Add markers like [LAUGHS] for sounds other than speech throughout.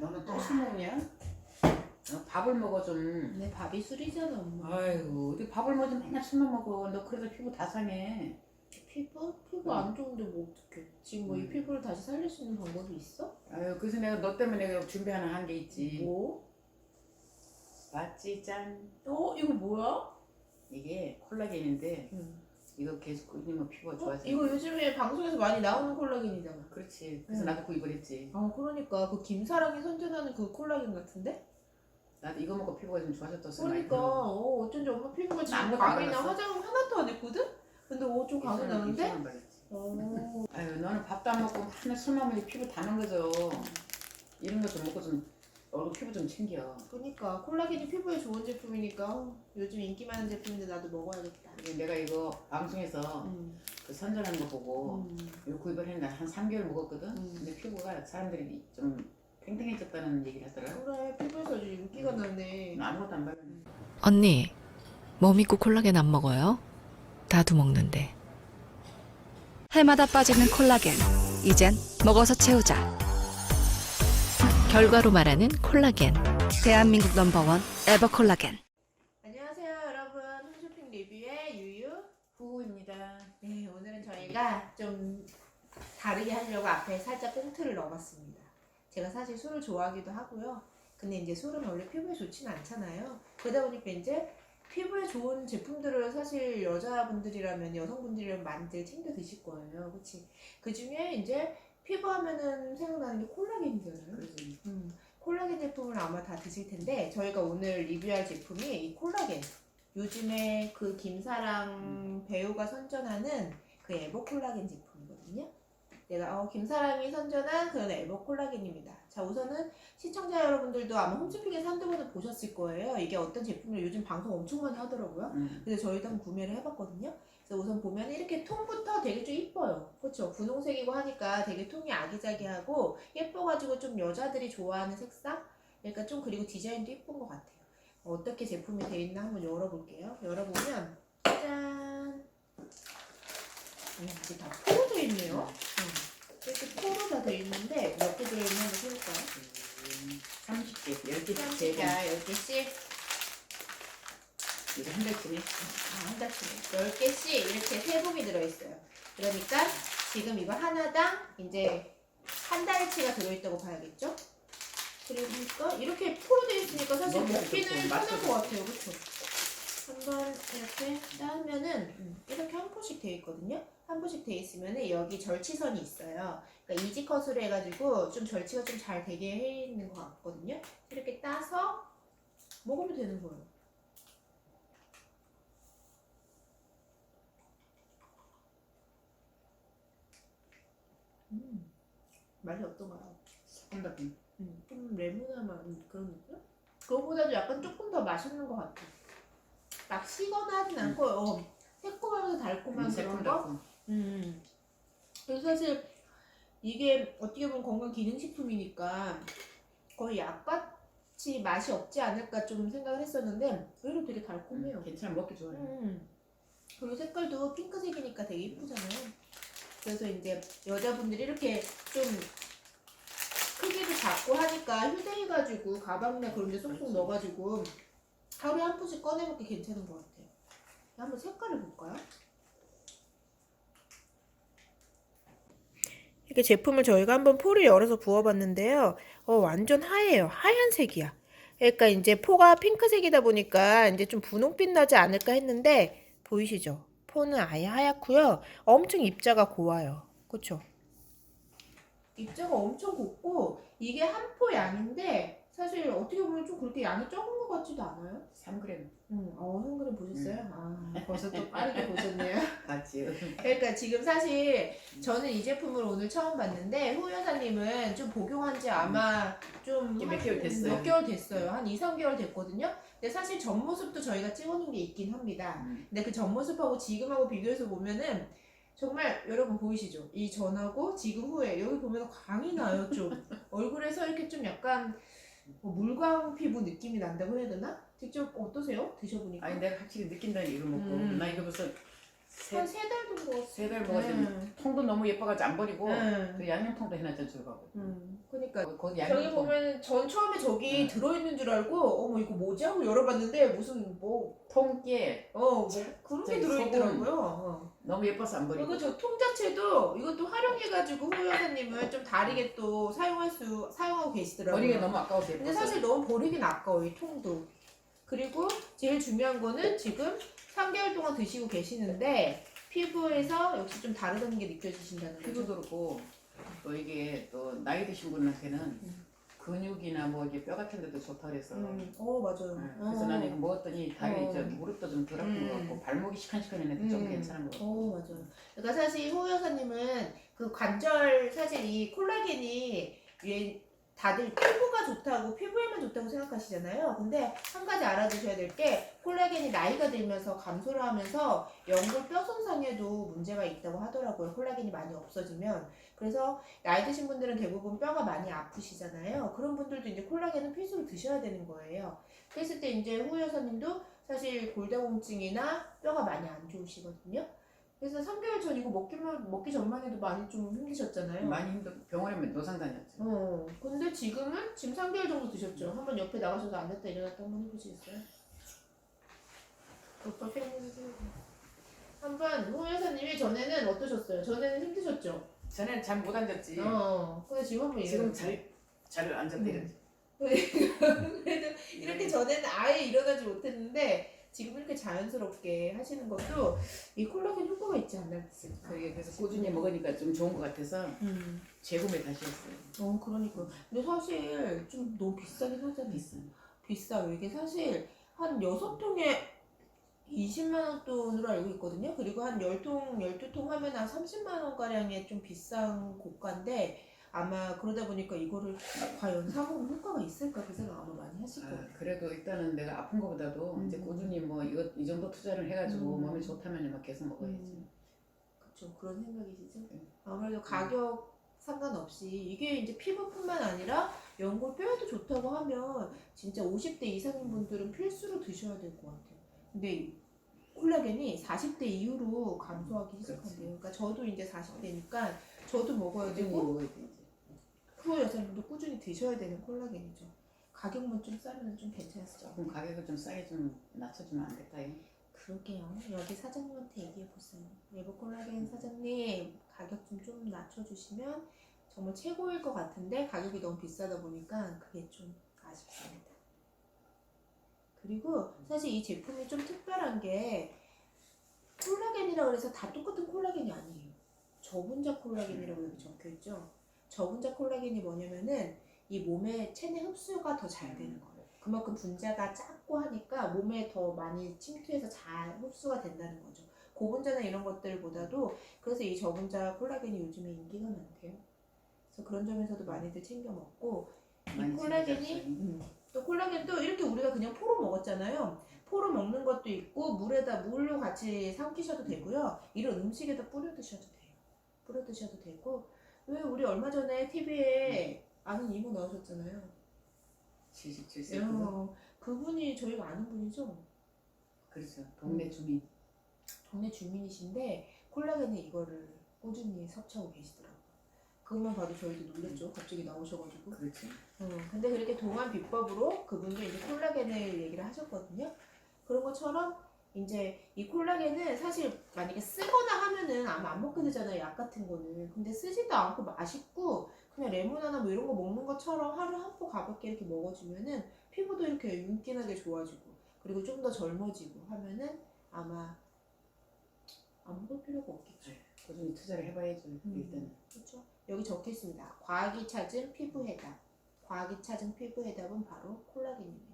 너는 또 술 먹냐? 어, 밥을 먹어 좀. 내 밥이 술이잖아 엄마. 아이고, 어디 밥을 먹지 맨날 술만 먹어. 너 그래도 피부 다 상해. 피부? 피부 안 좋은데 뭐 어떡해. 지금 뭐 이 음. 피부를 다시 살릴 수 있는 방법이 있어? 아유, 그래서 내가 너 때문에 내가 준비 하나 한 게 있지. 뭐? 맞지, 짠. 어? 이거 뭐야? 이게 콜라겐인데 응. 이거 계속 끊이면 피부가 어? 좋아져. 이거 요즘에 방송에서 많이 나오는 콜라겐이잖아. 그렇지. 그래서 응. 나도 구입을 했지. 아 그러니까 그 김사랑이 선전하는 그 콜라겐 같은데? 나도 이거 먹고 피부가 좀 좋아졌어. 그러니까 어, 어쩐지 엄마 피부가 지금 아무것도 안 발랐어? 화장 하나도 안 했거든? 근데 어, 좀 광이 나는데? 어. 아유, 너는 밥도 안 먹고 맨날 술만 먹니 피부 다 망가져. 이런 거 좀 먹고 좀 얼굴 피부 좀 챙겨. 그러니까 콜라겐이 피부에 좋은 제품이니까 어, 요즘 인기 많은 제품인데 나도 먹어야겠다. 내가 이거 방송에서 음. 그 선전하는 거 보고 음. 이거 구입을 했는데 한 3개월 먹었거든. 음. 근데 피부가 사람들이 좀 탱탱해졌다는 얘기를 하더라. 그래 피부에서 아주 인기가 나네. 나 아무것도 안 바르는. 언니, 뭐 믿고 콜라겐 안 먹어요? 나도 먹는데. 해마다 빠지는 콜라겐. 이젠 먹어서 채우자. 결과로 말하는 콜라겐. 대한민국 넘버원 에버콜라겐. 안녕하세요 여러분 홈쇼핑 리뷰의 유유. 후입니다. 네 오늘은 저희가 좀 다르게 하려고 앞에 살짝 꽁트를 넣어봤습니다. 제가 사실 술을 좋아하기도 하고요. 근데 이제 술은 원래 피부에 좋진 않잖아요. 그러다 보니까 이제 피부에 좋은 제품들을 사실 여자분들이라면 여성분들이라면 많이들 챙겨 드실 거예요. 그치? 그 중에 이제 피부 하면은 생각나는 게 콜라겐이잖아요. 음, 콜라겐 제품을 아마 다 드실 텐데 저희가 오늘 리뷰할 제품이 이 콜라겐 요즘에 그 김사랑 배우가 선전하는 그 에버 콜라겐 제품이거든요. 내가 어, 김사랑이 선전한 그런 에버 콜라겐입니다. 자 우선은 시청자 여러분들도 아마 홈쇼핑에서 한두 번은 보셨을 거예요. 이게 어떤 제품을 요즘 방송 엄청 많이 하더라고요. 응. 그래서 저희도 한번 구매를 해봤거든요. 그래서 우선 보면 이렇게 통부터 되게 좀 이뻐요. 그렇죠? 분홍색이고 하니까 되게 통이 아기자기하고 예뻐가지고 좀 여자들이 좋아하는 색상? 그러니까 좀 그리고 디자인도 이쁜 것 같아요. 어떻게 제품이 되어 있나 한번 열어볼게요. 열어보면 짠! 음, 이게 다 포로 되어 있네요. 음, 이렇게 포로 다 되어 있는데 몇 개 들어있나 한번 해볼까요? 음, 30개, 10개, 3개. 30개, 10개씩 이거 한 달치네. 아, 한 달치네. 10개씩 이렇게 세 봉이 들어있어요. 그러니까 지금 이거 하나당 이제 한 달치가 들어있다고 봐야겠죠? 그러니까 이렇게 포로 되어 있으니까 사실 너무 먹기는 맛도 것 같아요. 그쵸? 한번 이렇게 따면은 음, 이렇게 한 포씩 되어 있거든요. 한 포씩 되어 있으면은 여기 절치선이 있어요. 그러니까 이지컷으로 해가지고 좀 절치가 좀 잘 되게 해 있는 것 같거든요. 이렇게 따서 먹으면 되는 거예요. 음, 맛이 어떤가요? 새콤달콤. 음, 좀 레몬한 그런 느낌? 그거보다도 약간 조금 더 맛있는 것 같아. 막 시거나 하진 않고, 어, 새콤하면서 달콤한 음, 그런 거? 새콤달콤. 음. 그래서 사실 이게 어떻게 보면 건강 기능식품이니까 거의 약같이 맛이 없지 않을까 좀 생각을 했었는데, 의외로 되게 달콤해요. 음, 괜찮아, 먹기 좋아요. 음. 그리고 색깔도 핑크색이니까 되게 이쁘잖아요. 그래서 이제 여자분들이 이렇게 좀 크기도 작고 하니까 휴대해가지고 가방이나 그런 데 쏙쏙. 넣어가지고 하루에 한 푼씩 꺼내먹기 괜찮은 것 같아요. 한번 색깔을 볼까요? 이렇게 제품을 저희가 한번 포를 열어서 부어봤는데요. 어, 완전 하얘요. 하얀색이야. 그러니까 이제 포가 핑크색이다 보니까 이제 좀 분홍빛 나지 않을까 했는데 보이시죠? 포는 아예 하얗고요. 엄청 입자가 고와요. 그쵸? 입자가 엄청 곱고 이게 한 포 양인데 사실 어떻게 보면 좀 그렇게 양이 적은 것 같지도 않아요? 3g 응, 어, 한그램 보셨어요? 아, 벌써 또 빠르게 보셨네요. [LAUGHS] 같지. 그러니까 지금 사실 저는 이 제품을 오늘 처음 봤는데 후 여사님은 좀 복용한 지 아마 좀 이게 몇 한- 개월 됐어요. 몇 개월 됐어요. 한 2, 3개월 됐거든요. 근데 사실 전 모습도 저희가 찍어놓은 게 있긴 합니다. 음. 근데 그 전 모습하고 지금하고 비교해서 보면은 정말 여러분 보이시죠? 이 전하고 지금 후에 여기 보면 광이 나요 좀 [LAUGHS] 얼굴에서 이렇게 좀 약간 뭐 물광 피부 느낌이 난다고 해야 되나? 직접 어떠세요? 드셔보니까 아니 내가 확실히 느낀다니 이거 먹고 음. 나 이거 벌써 한 세달 정도 먹었어. 세 달 먹었으면 음. 통도 너무 예뻐가지고 안 버리고 음. 그 양념통도 해놨죠 저거. 음. 그러니까 거기 저기 양념통. 보면 전 처음에 저기 응. 들어있는 줄 알고 어머 이거 뭐지 하고 열어봤는데 무슨 뭐 통깨 어, 뭐 그런 게 저기 들어있더라고요. 어. 너무 예뻐서 안 버리고. 그리고 저 통 자체도 이것도 활용해가지고 후 여사님은 좀 다르게 또 사용할 수 사용하고 계시더라고요. 버리기 너무 아까워서 예뻐서. 근데 사실 너무 버리긴 아까워 이 통도. 그리고 제일 중요한 거는 지금 3개월 동안 드시고 계시는데 피부에서 역시 좀 다르다는 게 느껴지신다는 거죠. 피부도 그렇고 또 이게 또 나이 드신 분한테는 음. 근육이나 뭐 이게 뼈 같은 데도 좋다 그래서. 음, 어 맞아요. 네, 그래서 어. 나는 이거 먹었더니 다리 어. 저 무릎도 좀 덜 아픈 음. 것 같고 발목이 시큰시큰했는데 좀 음. 괜찮은 것 같고. 어 맞아요. 그러니까 사실 호 여사님은 그 관절 사실 이 콜라겐이 얘 다들 피부가 좋다고 피부에만 좋다고 생각하시잖아요. 근데 한 가지 알아두셔야 될 게 콜라겐이 나이가 들면서 감소를 하면서 연골 뼈 손상에도 문제가 있다고 하더라고요. 콜라겐이 많이 없어지면 그래서 나이 드신 분들은 대부분 뼈가 많이 아프시잖아요. 그런 분들도 이제 콜라겐은 필수로 드셔야 되는 거예요. 그랬을 때 이제 후 여사님도 사실 골다공증이나 뼈가 많이 안 좋으시거든요. 그래서 3개월 전 이거 먹기만 먹기 전만 해도 많이 좀 힘드셨잖아요. 많이 힘들 병원에 노상 다녔지. 어. 근데 지금은 지금 3개월 정도 드셨죠. 한번 옆에 나가셔서 앉았다 일어났다 한번 해보시겠어요? 오빠 팬분들 한번 호 여사님이 전에는 어떠셨어요? 전에는 힘드셨죠. 전에는 잘 못 앉았지. 어. 근데 지금 한번 지금 일어나. 잘, 잘 앉았다 이러지. [LAUGHS] 그래도 이렇게 전에는 아예 일어나지 못했는데 지금 이렇게 자연스럽게 하시는 것도 이 콜라겐 효과가 있지 않나 싶어요. 그게 그래서 꾸준히 먹으니까 좀 좋은 것 같아서 음. 재구매 다시 했어요. 어, 그러니까. 근데 사실 좀 너무 비싸긴 하잖아요. 비싸. 비싸요. 이게 사실 한 여섯 통에 20만 원 돈으로 알고 있거든요. 그리고 한 10통, 12통 하면 한 30만 원 가량의 좀 비싼 고가인데 아마 그러다 보니까 이거를 과연 사보면 효과가 있을까 그 생각 그래도 일단은 내가 아픈 거보다도 음. 이제 꾸준히 뭐 이거 이 정도 투자를 해가지고 음. 몸이 좋다면 막 계속 먹어야지. 음, 그렇죠. 그런 생각이시죠? 네. 아무래도 가격 상관없이 이게 이제 피부뿐만 아니라 연골 뼈에도 좋다고 하면 진짜 50대 이상인 분들은 필수로 드셔야 될 것 같아요. 근데 이 콜라겐이 40대 이후로 감소하기 시작한대요. 그러니까 저도 이제 40대니까 저도 먹어야 되고. 후 여성분도 꾸준히 드셔야 되는 콜라겐이죠. 가격만 좀 싸면 좀 괜찮았을. 조금 가격을 좀 싸게 좀 낮춰주면 안 될까요? 그러게요. 여기 사장님한테 얘기해 보세요. 외부 콜라겐 사장님 가격 좀 좀 낮춰주시면 정말 최고일 것 같은데 가격이 너무 비싸다 보니까 그게 좀 아쉽습니다. 그리고 사실 이 제품이 좀 특별한 게 콜라겐이라 그래서 다 똑같은 콜라겐이 아니에요. 저분자 콜라겐이라고 여기 적혀 있죠. 저분자 콜라겐이 뭐냐면은 이 몸에 체내 흡수가 더 잘 되는 거예요. 그만큼 분자가 작고 하니까 몸에 더 많이 침투해서 잘 흡수가 된다는 거죠. 고분자나 이런 것들보다도 그래서 이 저분자 콜라겐이 요즘에 인기가 많대요. 그래서 그런 점에서도 많이들 챙겨 먹고 이 콜라겐이. 음, 또 콜라겐도 이렇게 우리가 그냥 포로 먹었잖아요. 포로 먹는 것도 있고 물에다 물로 같이 삼키셔도 되고요. 이런 음식에다 뿌려 드셔도 돼요. 뿌려 드셔도 되고 왜 우리 얼마 전에 TV에 아는 이모 나오셨잖아요. 77세 어, 그분이 저희가 아는 분이죠. 그렇죠. 동네 주민. 동네 주민이신데 콜라겐에 이거를 꾸준히 섭취하고 계시더라고요. 그것만 봐도 저희도 놀랬죠. 갑자기 나오셔가지고. 그렇지. 어, 근데 그렇게 동안 비법으로 그분도 이제 콜라겐을 얘기를 하셨거든요. 그런 것처럼 이제 이 콜라겐은 사실 만약에 쓰거나 하면은 아마 안 먹게 되잖아요. 약 같은 거는. 근데 쓰지도 않고 맛있고 그냥 레몬 하나 뭐 이런 거 먹는 것처럼 하루 한 포 가볍게 이렇게 먹어주면은 피부도 이렇게 윤기나게 좋아지고 그리고 좀 더 젊어지고 하면은 아마 안 먹을 필요가 없겠죠. 꾸준히 투자를 해봐야죠. 음. 일단 그렇죠. 여기 적혀 있습니다. 과학이 찾은 피부 해답. 과학이 찾은 피부 해답은 바로 콜라겐입니다.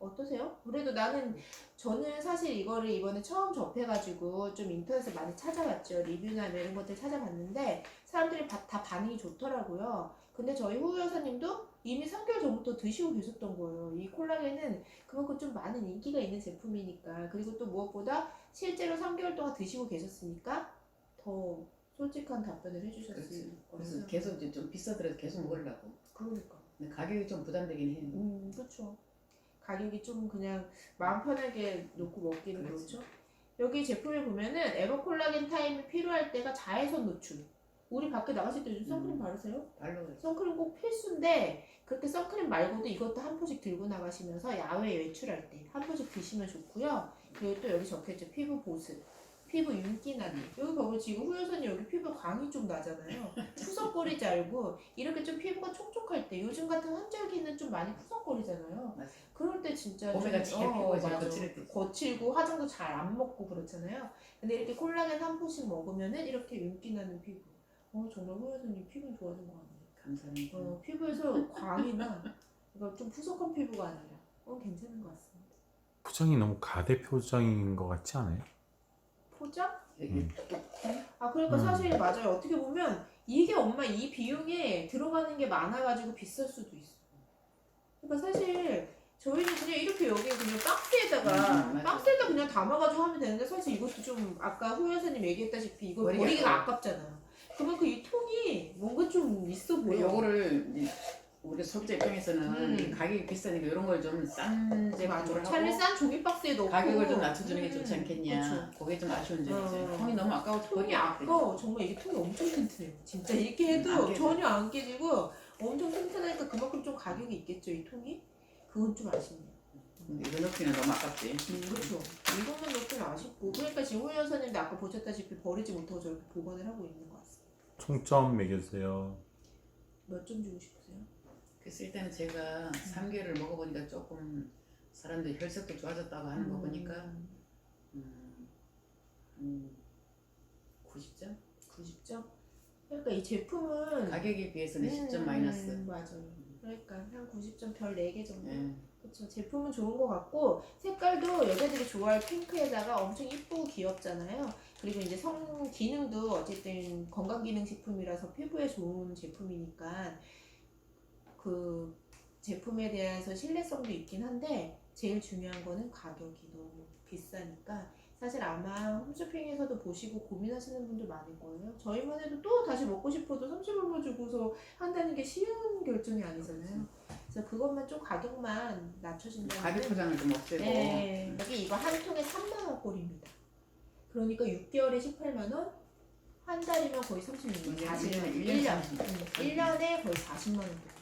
어떠세요? 그래도 나는 저는 사실 이거를 이번에 처음 접해가지고 좀 인터넷에 많이 찾아봤죠. 리뷰나 뭐 이런 것들 찾아봤는데 사람들이 바- 다 반응이 좋더라고요. 근데 저희 후 여사님도 이미 3개월 전부터 드시고 계셨던 거예요. 이 콜라겐은 그만큼 좀 많은 인기가 있는 제품이니까 그리고 또 무엇보다 실제로 3개월 동안 드시고 계셨으니까 더 솔직한 답변을 해주셨을 거예요. 계속 이제 좀 비싸더라도 계속 먹으려고. 그러니까. 근데 가격이 좀 부담되긴 해요. 음, 그렇죠. 가격이 좀 그냥 마음 편하게 놓고 먹기는 그렇지. 그렇죠. 여기 제품에 보면은 에버콜라겐 타임이 필요할 때가 자외선 노출. 우리 밖에 나가실 때 요즘 선크림 음. 바르세요? 발로 선크림 꼭 필수인데 그렇게 선크림 말고도 이것도 한 포씩 들고 나가시면서 야외 외출할 때 한 포씩 드시면 좋고요. 그리고 또 여기 적혀있죠. 피부 보습. 피부 윤기 나기. 여기 봐봐 지금 후유선이 여기 피부 광이 좀 나잖아요. 푸석거리지 않고 이렇게 좀 피부가 촉촉할 때 요즘 같은 환절기는 좀 많이 푸석거리잖아요. 맞아. 그럴 때 진짜 봄에가 좀- 피부가 제일 맞아. 거칠을 때. 거칠고 화장도 잘 안 먹고 그렇잖아요. 근데 이렇게 콜라겐 한 포씩 먹으면은 이렇게 윤기 나는 피부. 어 정말 후유선이 피부 좋아진 것 같네요. 감사합니다. 어, 피부에서 광이나 이거 좀 푸석한 피부가 아니라 어 괜찮은 것 같습니다. 표정이 너무 가대 표정인 것 같지 않아요? 포장? 음. 아 그러니까 음. 사실 맞아요. 어떻게 보면 이게 엄마 이 비용에 들어가는 게 많아가지고 비쌀 수도 있어. 그러니까 사실 저희는 그냥 이렇게 여기 그냥 박스에다가 음, 맞아. 박스에다 그냥 담아가지고 하면 되는데 사실 이것도 좀 아까 후 여사님 얘기했다시피 이거 아까워. 아깝잖아. 그만큼 이 통이 뭔가 좀 있어 그 보여. 요거를 이제 우리 소비자 입장에서는 음. 이 가격이 비싸니까 이런 걸 좀싼 맞아. 제품으로 차라리 하고 싼 종이 박스에 넣고 가격을 좀 낮춰주는 게 음, 좋지 않겠냐. 그쵸. 그게 좀 아쉬운 점이죠. 어. 통이 너무 아까워서 통이 아까워. 정말 이게 통이 엄청 튼튼해요. 진짜 이렇게 해도 안 깨져. 전혀 안 깨지고 엄청 튼튼하니까 그만큼 좀 가격이 있겠죠, 이 통이? 그건 좀 아쉽네요. 근데 이거 넣기는 너무 아깝지. 음, 그렇죠. 이것만 넣기는 아쉽고. 그러니까 지금 호 여사님도 아까 보셨다시피 버리지 못하고 저렇게 보관을 하고 있는 것 같습니다. 총점 매겨주세요. 몇 점 주고 싶으세요? 그래서 일단은 제가 3개월을 먹어보니까 조금 사람들이 혈색도 좋아졌다고 하는 거 음, 보니까 음, 음, 90점? 90점? 그러니까 이 제품은 가격에 비해서는 10점 음, 마이너스. 맞아요. 그러니까 한 90점 별 4개 정도? 예. 그렇죠. 제품은 좋은 것 같고 색깔도 여자들이 좋아할 핑크에다가 엄청 이쁘고 귀엽잖아요. 그리고 이제 성 기능도 어쨌든 건강 기능식품이라서 피부에 좋은 제품이니까 그 제품에 대해서 신뢰성도 있긴 한데 제일 중요한 거는 가격이 너무 비싸니까 사실 아마 홈쇼핑에서도 보시고 고민하시는 분들 많을 거예요. 저희만 해도 또 다시 먹고 싶어도 30얼마 주고서 한다는 게 쉬운 결정이 아니잖아요. 그래서 그것만 좀 가격만 낮춰진다면 가격 포장을 좀 없애고 네, 여기 이거 한 통에 3만 원 꼴입니다. 그러니까 6개월에 18만 원, 한 달이면 거의 36만 원, 일 40만 원, 년에 1년, 일 1년, 년. 1년에 거의 40만 원.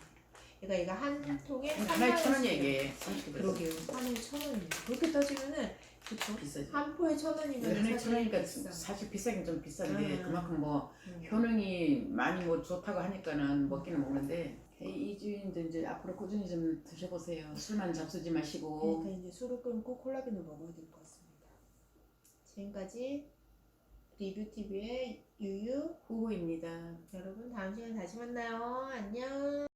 꼴. 그러니까 이거 한 통에 3만 하나에 천 원씩 원이에요. 30%. 그러게요. 하나에 천 원이에요. 그렇게 따지면은 그쵸? 비싸지. 한 포에 천 원이면 하나에 천 원이니까. 사실 비싸긴 좀 비싼데 음. 그만큼 뭐 음. 효능이 많이 뭐 좋다고 하니까는 먹기는 먹는데 이주인도 이제 앞으로 꾸준히 좀 드셔보세요. 술만 잡수지 마시고 그러니까 이제 술을 끊고 콜라겐을 먹어야 될 것 같습니다. 지금까지 리뷰TV의 유유 후보입니다. 여러분 다음 시간에 다시 만나요. 안녕.